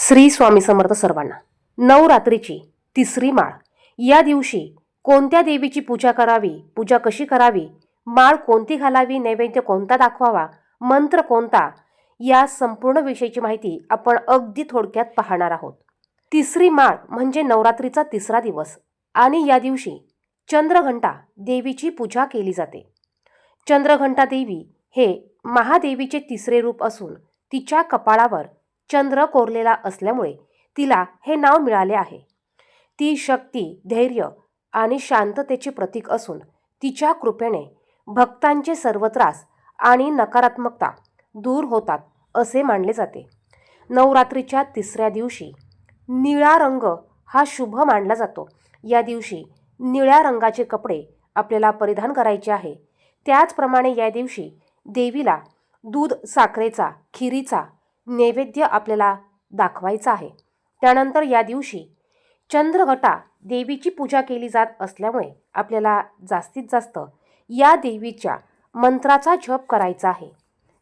श्री स्वामी समर्थ सर्वांना. नवरात्रीची तिसरी माळ. या दिवशी कोणत्या देवीची पूजा करावी पूजा कशी करावी माळ कोणती घालावी नैवेद्य कोणता दाखवावा मंत्र कोणता या संपूर्ण विषयीची माहिती आपण अगदी थोडक्यात पाहणार आहोत. तिसरी माळ म्हणजे नवरात्रीचा तिसरा दिवस आणि या दिवशी चंद्रघंटा देवीची पूजा केली जाते. चंद्रघंटा देवी हे महादेवीचे तिसरे रूप असून तिच्या कपाळावर चंद्र कोरलेला असल्यामुळे तिला हे नाव मिळाले आहे. ती शक्ती धैर्य आणि शांततेचे प्रतीक असून तिच्या कृपेने भक्तांचे सर्व त्रास आणि नकारात्मकता दूर होतात असे मानले जाते. नवरात्रीच्या तिसऱ्या दिवशी निळा रंग हा शुभ मानला जातो. या दिवशी निळ्या रंगाचे कपडे आपल्याला परिधान करायचे आहे. त्याचप्रमाणे या दिवशी देवीला दूध साखरेचा खिरीचा नैवेद्य आपल्याला दाखवायचा आहे. त्यानंतर या दिवशी चंद्रघटा देवीची पूजा केली जात असल्यामुळे आपल्याला जास्तीत जास्त या देवीच्या मंत्राचा जप करायचा आहे.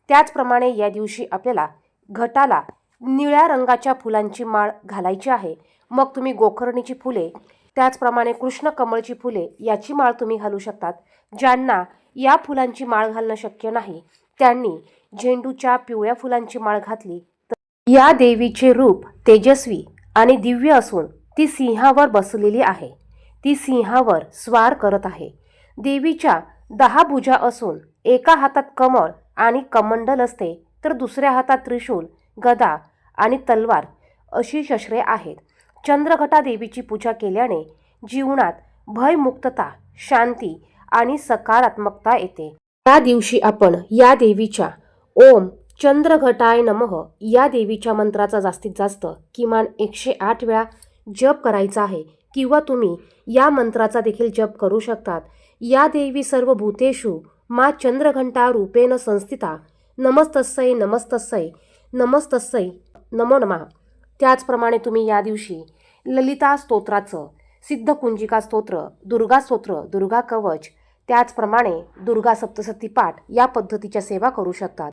त्याचप्रमाणे या दिवशी आपल्याला घटाला निळ्या रंगाच्या फुलांची माळ घालायची आहे. मग तुम्ही गोकर्णीची फुले त्याचप्रमाणे कृष्ण कमळची फुले याची माळ तुम्ही घालू शकतात. ज्यांना या फुलांची माळ घालणं शक्य नाही त्यांनी झेंडूच्या पिवळ्या फुलांची माळ घातली तर या देवीचे रूप तेजस्वी आणि दिव्य असून ती सिंहावर बसलेली आहे. ती सिंहावर स्वार करत आहे. देवीच्या दहा भुजा असून एका हातात कमळ आणि कमंडल असते तर दुसऱ्या हातात त्रिशूल गदा आणि तलवार अशी शस्त्रे आहेत. चंद्रघटा देवीची पूजा केल्याने जीवनात भयमुक्तता शांती आणि सकारात्मकता येते. या दिवशी आपण या देवीच्या ओम चंद्रघटाय नमः. या देवीच्या मंत्राचा जास्तीत जास्त किमान एकशे आठ वेळा जप करायचा आहे किंवा तुम्ही या मंत्राचा देखील जप करू शकतात. या देवी सर्व भूतेषु मा चंद्रघंटा रूपेण संस्थिता. नमस्तस्यै नमस्तस्यै नमस्तस्यै नमो नमः. त्याचप्रमाणे तुम्ही या दिवशी ललिता स्तोत्राचं सिद्धकुंजिका स्तोत्र दुर्गा स्तोत्र दुर्गा कवच त्याचप्रमाणे दुर्गा सप्तसती पाठ या पद्धतीच्या सेवा करू शकतात.